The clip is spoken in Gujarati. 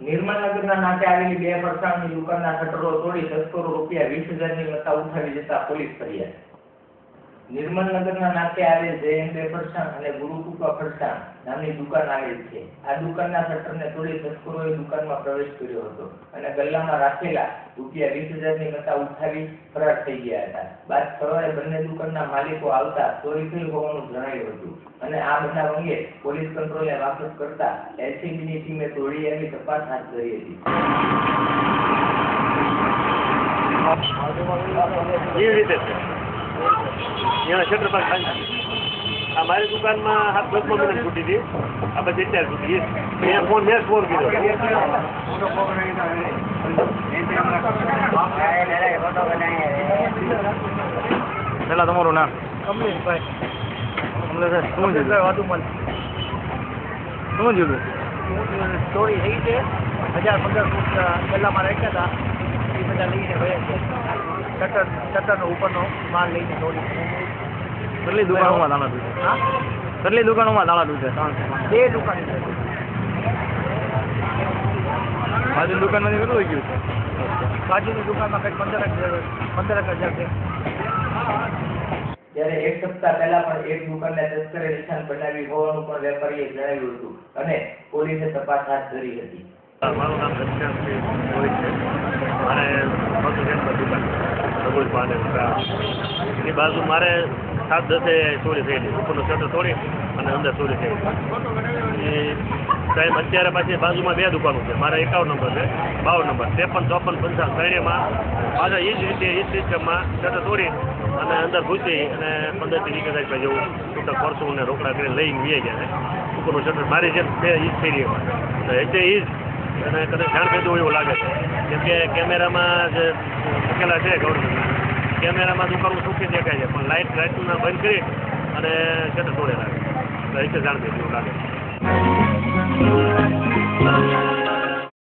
નિર્મલનગરના નાકે આવેલી બે ફરસાણની દુકાનના શટરો તોડી તસ્કરો રૂપિયા વીસ હજારની લતા ઉઠાવી જતા પોલીસ ફરિયાદ. નિર્મલનગરના નાકે આવેલ જયંત ફરસાણ અને ગુરુકૃપા ફરસાણ નામની દુકાન આવેલ છે. આ દુકાનના શટરને તોડી તસ્કરોએ દુકાનમાં પ્રવેશ કર્યો હતો અને ગલ્લામાં રાખેલા રૂપિયા વીસ હજારની મતા ઉઠાવી ફરાર થઈ ગયા હતા. બાદ સવારે બંને દુકાનના માલિકો આવતા ચોરી થઈ હોવાનું જણાયું હતું અને આ બનાવ અંગે પોલીસ કંટ્રોલને વાપસ કરતા એલસીબીની ટીમે તોડી આવી તપાસ હાથ ધરી હતી. એવી રીતે એના શટર પર ખાલી આ મારી દુકાનમાં હાથ દસમાં મિનિટ છૂટી હતી. આ પછી ચાર છૂટી મેં ફોન મેં ફોન કર્યો. પેલા તમારું નામ? કમલેશભાઈ. કમલેશભાઈ શું થયું? વાદુમલ શું થયું ચોરી થઈ છે. હજાર પંદર ફૂટ ગલ્લામાં રાખ્યા હતા. એ બધા લઈને ગયા છે. શટર શટરનો ઉપરનો માલ લઈને દોડી કેટલી દુકાનોમાં દાણા તૂટે હા? કેટલી દુકાનોમાં દાણા ત્રણ બે દુકાન છે. બાજુ દુકાનમાંથી કેટલું ગયું છે? બાજુની દુકાનમાં કંઈક પંદર પંદર હજાર છે. ત્યારે એક સપ્તાહ પહેલા પણ એક દુકાનને તસ્કરે નિશાન બનાવી હોવાનું પણ વેપારીએ જણાવ્યું હતું અને પોલીસે તપાસ હાથ ધરી હતી. મારું નામ દક્ષિણ છે. અને રઘુજ પાને એની બાજુ મારે સાત દસે ચોરી થયેલી. ઉપરનું શટર તોડી અને અંદર ચોરી થયેલી સાહેબ, અત્યારે પાછી બાજુમાં બે દુકાનો છે. મારે એકાવન નંબર છે, બાવન નંબર. ત્રેપન, ચોપન, પંચાવન ત્રણેયમાં પાછા એ જ રીતે એ જ સિસ્ટમમાં શટર તોડી અને અંદર ઘૂસી અને પંદરથી વીસ હજાર રૂપિયા જેવું ટૂંકા પરસું અને રોકડા કરીને લઈને વી ગયા છે. ઉપરનું શટર મારી જેમ બે ઈજ જ થઈ રહ્યું એટલે એ જ અને કદાચ જાણ હોય એવું લાગે છે. કેમ કે કેમેરામાં જે મૂકેલા છે ગવર્મેન્ટના કેમેરામાં દુકાનો સુખી દેખાય છે, પણ લાઇટ લાઇટના બંધ કરી અને શટર તોડેલા છે જાણ કરી એવું લાગે છે.